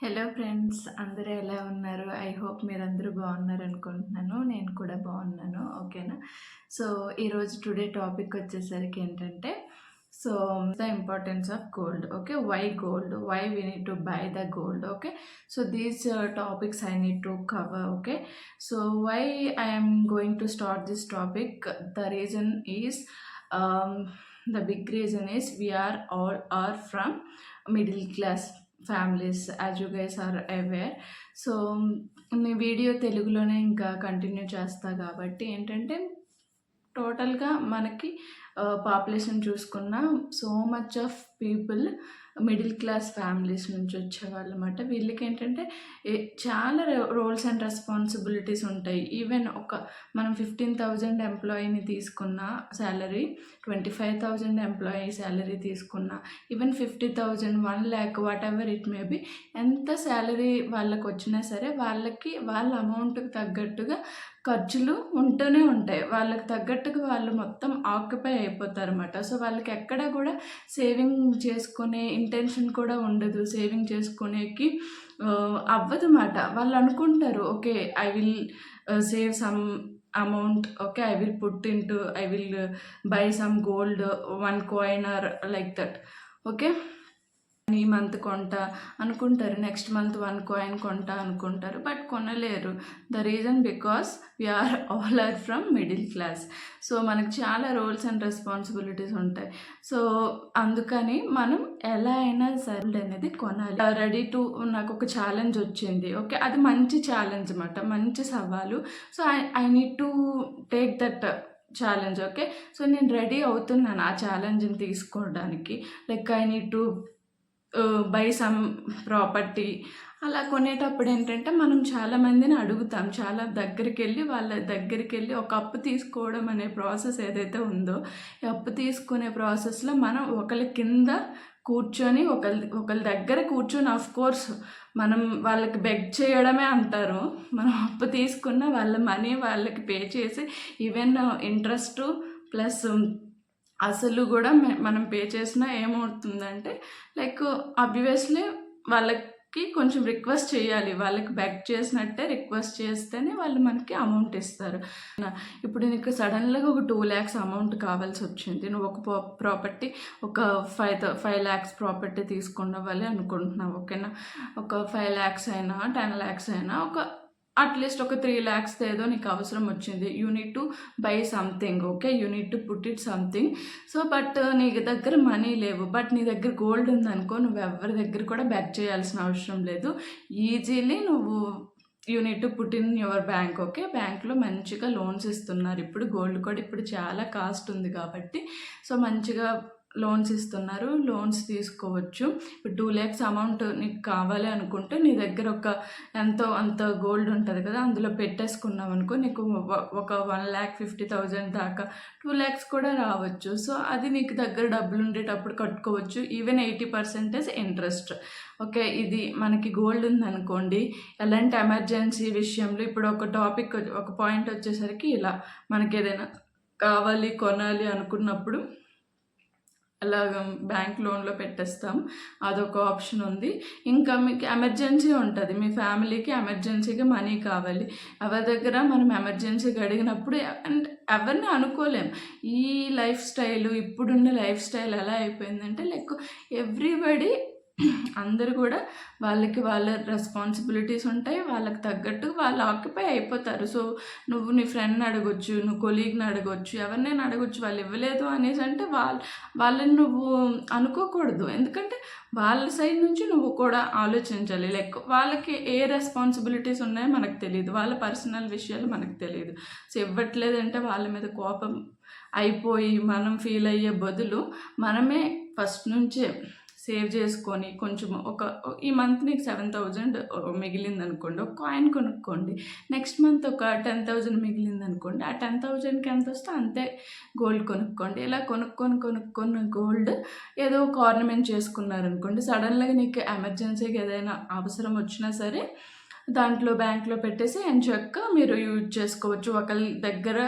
Hello friends అందరూ ఎలా ఉన్నారు? ఐ హోప్ మీరందరూ బాగున్నారు అనుకుంటున్నాను. నేను కూడా బాగున్నాను. ఓకేనా సో ఈరోజు టుడే టాపిక్ వచ్చేసరికి ఏంటంటే so the importance of gold okay why gold why we need to buy the gold okay so these topics I need to cover okay so why I'm going to start this topic the reason is the big reason is we are all are from middle class families as you guys are aware so me video తెలుగులోనే ఇంకా continue చేస్తా కాబట్టి ఏంటంటే టోటల్గా మనకి population చూసుకున్న so much of people middle class families నుంచి వచ్చేవాళ్ళు అనమాట వీళ్ళకి ఏంటంటే చాలా రోల్స్ అండ్ రెస్పాన్సిబిలిటీస్ ఉంటాయి. ఈవెన్ ఒక మనం ఫిఫ్టీన్ థౌజండ్ ఎంప్లాయీని తీసుకున్న salary twenty five thousand employee salary తీసుకున్న even fifty thousand one lakh whatever it may be ఎంత శాలరీ వాళ్ళకి వచ్చినా సరే వాళ్ళకి వాళ్ళ అమౌంట్కి తగ్గట్టుగా ఖర్చులు ఉంటూనే ఉంటాయి. వాళ్ళకి తగ్గట్టుగా వాళ్ళు మొత్తం ఆక్యుపై అయిపోతారు అనమాట సో వాళ్ళకి ఎక్కడ కూడా సేవింగ్ చేసుకునే ఇంటెన్షన్ కూడా ఉండదు. సేవింగ్ చేసుకునేకి అవ్వదు మాట వాళ్ళు అనుకుంటారు okay I will save some amount okay I will put into I will buy some gold one coin or like that okay? ఈ మంత్ కొంటా అనుకుంటారు నెక్స్ట్ మంత్ వన్ కాయిన్ కొంటా అనుకుంటారు but కొనలేరు. The reason because we are all are from middle class. So మనకు చాలా roles and responsibilities ఉంటాయి. So అందుకని మనం ఎలా అయినా సరే అనేది కొనాలి. రెడీ టు నాకు ఒక ఛాలెంజ్ వచ్చింది. ఓకే అది మంచి ఛాలెంజ్ అనమాట మంచి సవాలు. So I I need to take that challenge okay? So నేను రెడీ అవుతున్నాను ఆ ఛాలెంజ్ని తీసుకోవడానికి. Like I need to buy some property అలా కొనేటప్పుడు ఏంటంటే మనం చాలా మందిని అడుగుతాం. చాలా దగ్గరికి వెళ్ళి వాళ్ళ దగ్గరికి వెళ్ళి ఒక అప్పు తీసుకోవడం అనే ప్రాసెస్ ఏదైతే ఉందో ఈ అప్పు తీసుకునే ప్రాసెస్లో మనం ఒకరి కింద కూర్చొని ఒకరి ఒకరి దగ్గర కూర్చొని ఆఫ్ కోర్స్ మనం వాళ్ళకి బెగ్ చేయడమే అంటారు. మనం అప్పు తీసుకున్న వాళ్ళ మనీ వాళ్ళకి పే చేసి ఈవెన్ ఇంట్రెస్ట్ ప్లస్ అసలు కూడా మే- మనం పే చేసినా ఏమవుతుందంటే లైక్ అబ్వియస్లీ వాళ్ళకి కొంచెం రిక్వెస్ట్ చేయాలి. వాళ్ళకి బ్యాక్ చేసినట్టే రిక్వెస్ట్ చేస్తేనే వాళ్ళు మనకి అమౌంట్ ఇస్తారు. ఇప్పుడు నీకు సడన్గా ఒక టూ ల్యాక్స్ అమౌంట్ కావాల్సి వచ్చింది. నువ్వు ఒక ప్రాపర్టీ ఒక ఫైవ్ ఫైవ్ ల్యాక్స్ ప్రాపర్టీ తీసుకున్నవ్వాలి అనుకుంటున్నావు ఓకేనా? ఒక ఫైవ్ ల్యాక్స్ అయినా టెన్ ల్యాక్స్ అయినా ఒక అట్లీస్ట్ ఒక త్రీ ల్యాక్స్ ఏదో నీకు అవసరం వచ్చింది. You need to buy something okay you need to put it something so but నీ దగ్గర మనీ లేవు. బట్ నీ దగ్గర గోల్డ్ ఉందనుకో నువ్వు ఎవరి దగ్గర కూడా బ్యాక్ చేయాల్సిన అవసరం లేదు. ఈజీలీ నువ్వు you need to put in your bank okay బ్యాంక్లో మంచిగా లోన్స్ ఇస్తున్నారు. ఇప్పుడు గోల్డ్ కూడా ఇప్పుడు చాలా కాస్ట్ ఉంది కాబట్టి. సో మంచిగా లోన్స్ ఇస్తున్నారు లోన్స్ తీసుకోవచ్చు. ఇప్పుడు టూ ల్యాక్స్ అమౌంట్ నీకు కావాలి అనుకుంటే నీ దగ్గర ఒక ఎంతో అంత గోల్డ్ ఉంటుంది కదా అందులో పెట్టేసుకున్నావు అనుకో నీకు ఒక- ఒక వన్ ల్యాక్ ఫిఫ్టీ థౌజండ్ దాకా టూ ల్యాక్స్ కూడా రావచ్చు. సో అది నీకు దగ్గర డబ్బులు ఉండేటప్పుడు కట్టుకోవచ్చు. Even eighty percentage interest. Okay ఇది మనకి గోల్డ్ ఉందనుకోండి ఎలాంటి ఎమర్జెన్సీ విషయంలో ఇప్పుడు ఒక టాపిక్ ఒక పాయింట్ వచ్చేసరికి ఇలా మనకి ఏదైనా కావాలి కొనాలి అనుకున్నప్పుడు అలాగ బ్యాంక్ లోన్లో పెట్టేస్తాం. అదొక ఆప్షన్ ఉంది. ఇంకా మీకు ఎమర్జెన్సీ ఉంటుంది. మీ ఫ్యామిలీకి ఎమర్జెన్సీగా మనీ కావాలి. ఎవరి దగ్గర మనం ఎమర్జెన్సీగా అడిగినప్పుడు అండ్ ఎవరిని అనుకోలేం. ఈ లైఫ్ స్టైల్ ఇప్పుడున్న లైఫ్ స్టైల్ ఎలా అయిపోయిందంటే లైక్ ఎవ్రీబడి అందరు కూడా వాళ్ళకి వాళ్ళ రెస్పాన్సిబిలిటీస్ ఉంటాయి వాళ్ళకి తగ్గట్టు వాళ్ళు ఆక్యుపై అయిపోతారు. సో నువ్వు నీ ఫ్రెండ్ని అడగొచ్చు నువ్వు కొలీగ్ని అడగొచ్చు ఎవరినైనా అడగొచ్చు వాళ్ళు ఇవ్వలేదు అనేసి అంటే వాళ్ళ వాళ్ళని నువ్వు అనుకోకూడదు. ఎందుకంటే వాళ్ళ సైడ్ నుంచి నువ్వు కూడా ఆలోచించాలి. లైక్ వాళ్ళకి ఏ రెస్పాన్సిబిలిటీస్ ఉన్నాయో మనకు తెలియదు. వాళ్ళ పర్సనల్ విషయాలు మనకు తెలియదు. సో ఇవ్వట్లేదంటే వాళ్ళ మీద కోపం అయిపోయి మనం ఫీల్ అయ్యే బదులు మనమే ఫస్ట్ నుంచే సేవ్ చేసుకొని కొంచెం ఒక ఈ మంత్ నీకు సెవెన్ థౌజండ్ మిగిలింది అనుకోండి ఒక కాయిన్ కొనుక్కోండి. నెక్స్ట్ మంత్ ఒక టెన్ థౌజండ్ మిగిలింది అనుకోండి ఆ టెన్ థౌజండ్కి ఎంత వస్తే అంతే గోల్డ్ కొనుక్కోండి. ఇలా కొనుక్కొని కొనుక్కొని గోల్డ్ ఏదో ఒక ఆర్నమెంట్ చేసుకున్నారనుకోండి సడన్గా నీకు ఎమర్జెన్సీకి ఏదైనా అవసరం వచ్చినా సరే దాంట్లో బ్యాంక్లో పెట్టేసి ఎంచక్క మీరు యూజ్ చేసుకోవచ్చు. ఒకరి దగ్గర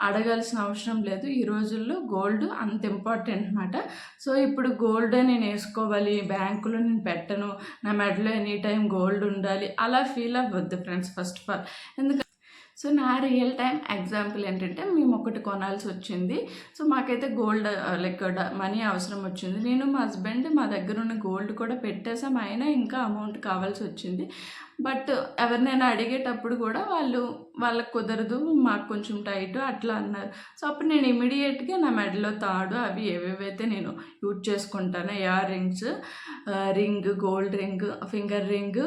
అడగాల్సిన అవసరం లేదు. ఈ రోజుల్లో గోల్డ్ అంత ఇంపార్టెంట్ అనమాట సో ఇప్పుడు గోల్డ్ నేను వేసుకోవాలి బ్యాంకులో నేను పెట్టను నా మెడలో ఎనీ టైం గోల్డ్ ఉండాలి అలా ఫీల్ అవ్వద్దు ఫ్రెండ్స్ ఫస్ట్ ఆఫ్ ఆల్. ఎందుకంటే సో నా రియల్ టైం ఎగ్జాంపుల్ ఏంటంటే మేము ఒకటి కొనాల్సి వచ్చింది. సో మాకైతే గోల్డ్ లైక్ మనీ అవసరం వచ్చింది. నేను మా హస్బెండ్ మా దగ్గర ఉన్న గోల్డ్ కూడా పెట్టేసాం అయినా ఇంకా అమౌంట్ కావాల్సి వచ్చింది. బట్ ఎవరినైనా అడిగేటప్పుడు కూడా వాళ్ళు వాళ్ళకి కుదరదు మాకు కొంచెం టైట్ అట్లా అన్నారు. సో అప్పుడు నేను ఇమీడియట్గా నా మెడలో తాడు అవి ఏవేవైతే నేను యూజ్ చేసుకుంటాను earrings ring gold ring finger ring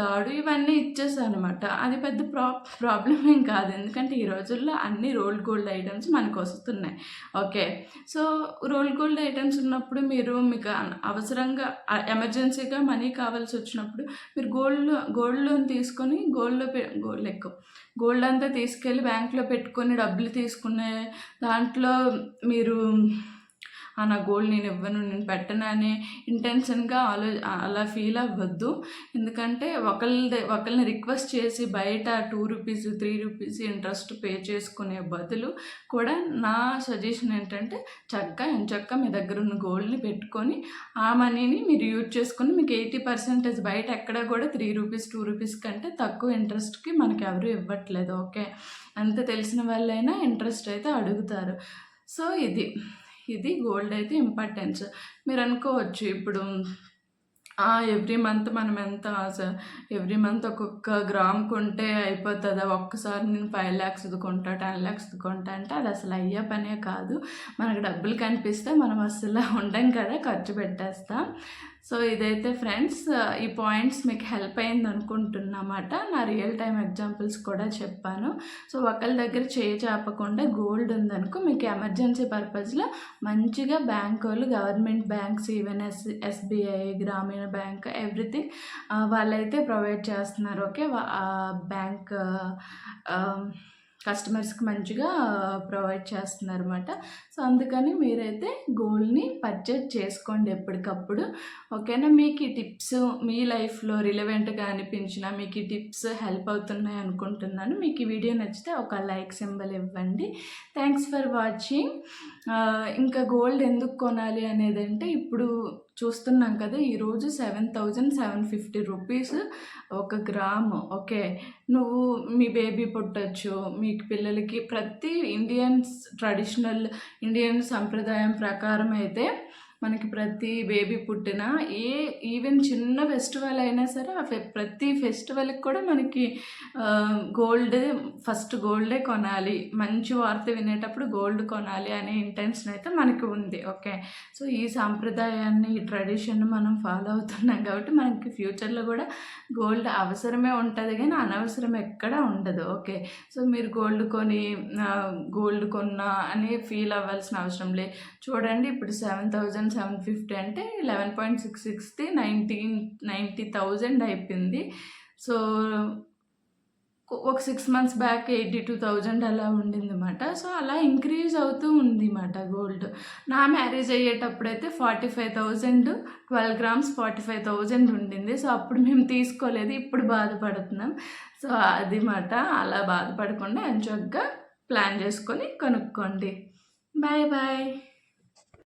తాడు ఇవన్నీ ఇచ్చేసాను అనమాట అది పెద్ద ప్రా ప్రాబ్లం ఏం కాదు. ఎందుకంటే ఈ రోజుల్లో అన్ని రోల్ గోల్డ్ ఐటమ్స్ మనకు వస్తున్నాయి. Okay. So roll gold items ఉన్నప్పుడు మీరు మీకు అవసరంగా ఎమర్జెన్సీగా మనీ కావాల్సి వచ్చినప్పుడు మీరు గోల్డ్ గోల్డ్ లోన్ తీసుకొని గోల్డ్లో గోల్డ్ ఎక్కువ గోల్డ్ అంతా తీసుకెళ్ళి బ్యాంక్లో పెట్టుకొని డబ్బులు తీసుకునే దాంట్లో మీరు నా గోల్డ్ నేను ఇవ్వను నేను పెట్టను అనే ఇంటెన్షన్గా ఆలో అలా ఫీల్ అవ్వద్దు. ఎందుకంటే ఒకళ్ళ ఒకళ్ళని రిక్వెస్ట్ చేసి బయట two rupees three rupees interest pay చేసుకునే బదులు కూడా నా సజెషన్ ఏంటంటే చక్కగా ఎంచక్క మీ దగ్గర ఉన్న గోల్డ్ని పెట్టుకొని ఆ మనీని మీరు యూజ్ చేసుకుని మీకు ఎయిటీ పర్సెంటేజ్ బయట ఎక్కడ కూడా త్రీ రూపీస్ టూ రూపీస్ కంటే తక్కువ ఇంట్రెస్ట్కి మనకి ఎవరు ఇవ్వట్లేదు. ఓకే? అంత తెలిసిన వాళ్ళైనా ఇంట్రెస్ట్ అయితే అడుగుతారు. సో ఇది. ఇది గోల్డ్ అయితే ఇంపార్టెన్స్. మీరు అనుకోవచ్చు ఇప్పుడు ఎవ్రీ మంత్ మనం ఎంత ఎవ్రీ మంత్ ఒక్కొక్క గ్రామ్ కొంటే అయిపోతుందా? ఒక్కసారి నేను ఫైవ్ ల్యాక్స్ కొంటా టెన్ ల్యాక్స్ కొంటా అంటే అది అసలు అయ్యే పనే కాదు. మనకు డబ్బులు కనిపిస్తే మనం అసలు ఉండం కదా ఖర్చు పెట్టేస్తాం. సో ఇదైతే ఫ్రెండ్స్ ఈ పాయింట్స్ మీకు హెల్ప్ అయింది అనుకుంటున్నమాట. నా రియల్ టైం ఎగ్జాంపుల్స్ కూడా చెప్పాను. సో ఒకళ్ళ దగ్గర చేయి చాపకుండా గోల్డ్ ఉందనుకో మీకు ఎమర్జెన్సీ పర్పస్లో మంచిగా బ్యాంక్ వాళ్ళు government banks even S SBI Grameena bank everything వాళ్ళైతే ప్రొవైడ్ చేస్తున్నారు. ఓకే? బ్యాంక్ కస్టమర్స్కి మంచిగా ప్రొవైడ్ చేస్తున్నారు అనమాట సో అందుకని మీరైతే గోల్డ్ని పర్చేజ్ చేసుకోండి ఎప్పటికప్పుడు. ఓకేనా? మీకు ఈ టిప్స్ మీ లైఫ్లో రిలవెంట్గా అనిపించిన మీకు ఈ టిప్స్ హెల్ప్ అవుతున్నాయి అనుకుంటున్నాను. మీకు ఈ వీడియో నచ్చితే ఒక లైక్ సింబల్ ఇవ్వండి. Thanks for watching. ఇంకా గోల్డ్ ఎందుకు కొనాలి అనేది అంటే ఇప్పుడు చూస్తున్నాం కదా ఈరోజు seven thousand seven fifty rupees ఒక గ్రామ్. ఓకే నువ్వు మీ బేబీ పుట్టచ్చు. మీ పిల్లలకి ప్రతి ఇండియన్స్ ట్రెడిషనల్ ఇండియన్ సంప్రదాయం ప్రకారం అయితే మనకి ప్రతి బేబీ పుట్టిన ఏ ఈవెన్ చిన్న ఫెస్టివల్ అయినా సరే ఆ ఫె ప్రతి ఫెస్టివల్కి కూడా మనకి గోల్డ్ ఫస్ట్ గోల్డే కొనాలి. మంచి వార్త వినేటప్పుడు గోల్డ్ కొనాలి అనే ఇంటెన్షన్ అయితే మనకి ఉంది. ఓకే? సో ఈ సాంప్రదాయాన్ని ఈ ట్రెడిషన్ మనం ఫాలో అవుతున్నాం కాబట్టి మనకి ఫ్యూచర్లో కూడా గోల్డ్ అవసరమే ఉంటుంది కానీ అనవసరం ఎక్కడ ఉండదు. ఓకే? సో మీరు గోల్డ్ కొని గోల్డ్ కొన్నా అని ఫీల్ అవ్వాల్సిన అవసరం లేదు. చూడండి ఇప్పుడు సెవెన్ థౌజండ్ సెవెన్ ఫిఫ్టీ అంటే eleven point six sixty nineteen ninety thousand అయిపోయింది. సో ఒక six months back eighty two thousand అలా ఉండింది అనమాట సో అలా ఇంక్రీజ్ అవుతూ ఉంది అన్నమాట గోల్డ్. నా marriage అయ్యేటప్పుడైతే forty five thousand twelve grams forty five thousand ఉండింది. సో అప్పుడు మేము తీసుకోలేదు ఇప్పుడు బాధపడుతున్నాం. సో అది మాట అలా బాధపడకుండా ఎంచొగ్గా ప్లాన్ చేసుకొని కొనుక్కోండి. Bye bye.